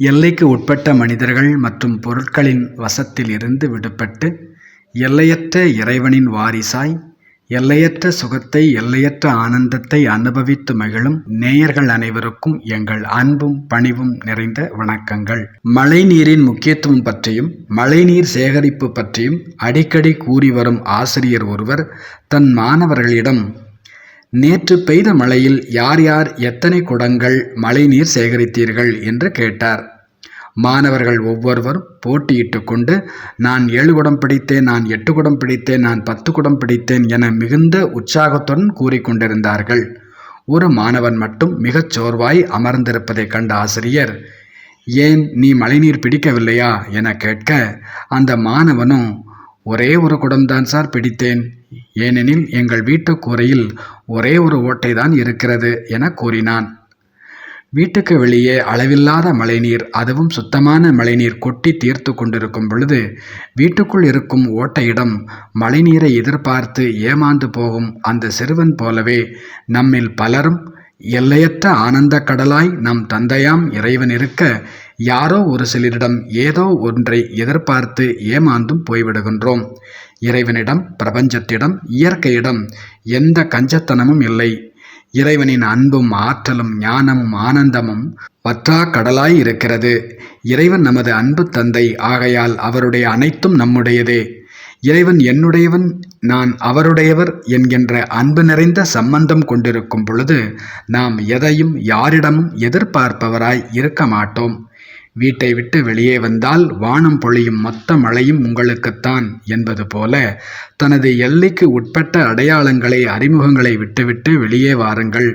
எல்லைக்கு உட்பட்ட மனிதர்கள் மற்றும் பொருட்களின் வசத்தில் இருந்து விடுபட்டு எல்லையற்ற இறைவனின் வாரிசாய் எல்லையற்ற சுகத்தை எல்லையற்ற ஆனந்தத்தை அனுபவித்து மகிழும் நேயர்கள் அனைவருக்கும் எங்கள் அன்பும் பணிவும் நிறைந்த வணக்கங்கள். மழைநீரின் முக்கியத்துவம் பற்றியும் மழைநீர் சேகரிப்பு பற்றியும் அடிக்கடி கூறி வரும் ஆசிரியர் ஒருவர் தன் மாணவர்களிடம் நேற்று பெய்த மழையில் யார் யார் எத்தனை குடங்கள் மழைநீர் சேகரித்தீர்கள் என்று கேட்டார். மாணவர்கள் ஒவ்வொருவரும் போட்டியிட்டு கொண்டு நான் ஏழு குடம் பிடித்தேன் நான் எட்டு குடம் பிடித்தேன் நான் பத்து குடம் பிடித்தேன் என மிகுந்த உற்சாகத்துடன் கூறிக்கொண்டிருந்தார்கள் ஒரு மாணவன் மட்டும் மிகச் சோர்வாய் அமர்ந்திருப்பதைக் கண்ட ஆசிரியர் ஏன் நீ மழைநீர் பிடிக்கவில்லையா? என கேட்க அந்த மாணவனும் ஒரே ஒரு குடம்தான் சார் பிடித்தேன். ஏனெனில் எங்கள் வீட்டு கூரையில் ஒரே ஒரு ஓட்டை தான் இருக்கிறது என கூறினான். வீட்டுக்கு வெளியே அளவில்லாத மழைநீர் அதுவும் சுத்தமான மழைநீர் கொட்டி தீர்த்து கொண்டிருக்கும் பொழுது வீட்டுக்குள் இருக்கும் ஓட்டையிடம் மழைநீரை எதிர்பார்த்து ஏமாந்து போகும் அந்த சிறுவன் போலவே நம்மில் பலரும் எல்லையற்ற ஆனந்த கடலாய் நம் தந்தையாம் இறைவன் இருக்க யாரோ ஒரு சிலரிடம் ஏதோ ஒன்றை எதிர்பார்த்து ஏமாந்தும் போய்விடுகின்றோம். இறைவனிடம் பிரபஞ்சத்திடம் இயற்கையிடம் எந்த கஞ்சத்தனமும் இல்லை. இறைவனின் அன்பும் ஆற்றலும் ஞானமும் ஆனந்தமும் வற்றா கடலாய் இருக்கிறது. இறைவன் நமது அன்பு தந்தை ஆகையால் அவருடைய அனைத்தும் நம்முடையதே. இறைவன் என்னுடையவன் நான் அவருடையவர் என்கின்ற அன்பு நிறைந்த சம்பந்தம் கொண்டிருக்கும் பொழுது நாம் எதையும் யாரிடமும் எதிர்பார்ப்பவராய் இருக்க மாட்டோம். வீட்டை விட்டு வெளியே வந்தால் வானம் பொழியும் மொத்த மழையும் உங்களுக்குத்தான் என்பது போல தனது எல்லைக்கு உட்பட்ட அடையாளங்களை அறிமுகங்களை விட்டுவிட்டு வெளியே வாருங்கள்.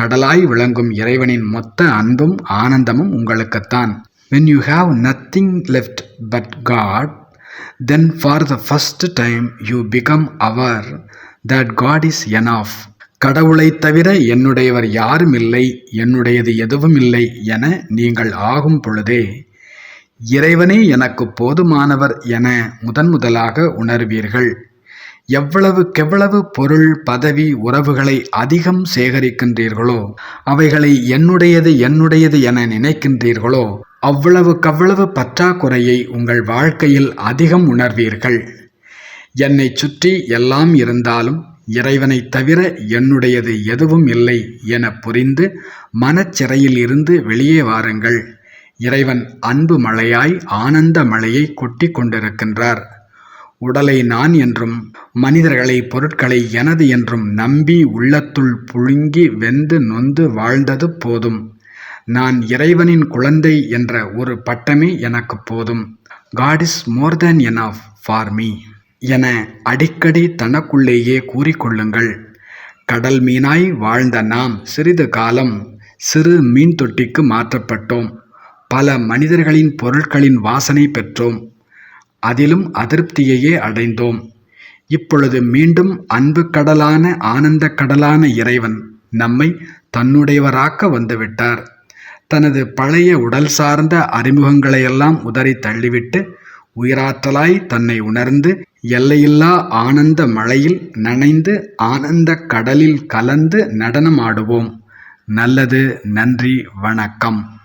கடலாய் விளங்கும் இறைவனின் மொத்த அன்பும் ஆனந்தமும் உங்களுக்குத்தான். When you have nothing left but God then for the first time you become aware that God is enough கடவுளைத் தவிர என்னுடையவர் யாரும் இல்லை என்னுடையது எதுவும் இல்லை என நீங்கள் ஆகும் பொழுதே இறைவனே எனக்கு போதுமானவர் என முதன் முதலாக உணர்வீர்கள். எவ்வளவுக்கெவ்வளவு பொருள் பதவி உறவுகளை அதிகம் சேகரிக்கின்றீர்களோ அவைகளை என்னுடையது என்னுடையது என நினைக்கின்றீர்களோ அவ்வளவுக்கவ்வளவு பற்றாக்குறையை உங்கள் வாழ்க்கையில் அதிகம் உணர்வீர்கள். என்னை சுற்றி எல்லாம் இருந்தாலும் இறைவனைத் தவிர என்னுடையது எதுவும் இல்லை என புரிந்து மனச்சிறையில் இருந்து வெளியே வாருங்கள். இறைவன் அன்பு மழையாய் ஆனந்த மழையை கொட்டி கொண்டிருக்கின்றார். உடலை நான் என்றும் மனிதர்களை பொருட்களை எனது என்றும் நம்பி உள்ளத்துள் புழுங்கி வெந்து நொந்து வாழ்ந்தது போதும். நான் இறைவனின் குழந்தை என்ற ஒரு பட்டமே எனக்கு போதும். God is more than enough for me என அடிக்கடி தனக்குள்ளேயே கூறிக்கொள்ளுங்கள். கடல் மீனாய் வாழ்ந்த நாம் சிறிது காலம் சிறு மீன் தொட்டிக்கு மாற்றப்பட்டோம். பல மனிதர்களின் பொருட்களின் வாசனை பெற்றோம். அதிலும் அதிருப்தியையே அடைந்தோம். இப்பொழுது மீண்டும் அன்பு கடலான ஆனந்த கடலான இறைவன் நம்மை தன்னுடையவராக்க வந்துவிட்டார். தனது பழைய உடல் சார்ந்த அறிமுகங்களையெல்லாம் உதறி தள்ளிவிட்டு உயிராற்றலாய் தன்னை உணர்ந்து எல்லையில்லா ஆனந்த மழையில் நனைந்து ஆனந்த கடலில் கலந்து நடனமாடுவோம். நல்லது நன்றி வணக்கம்.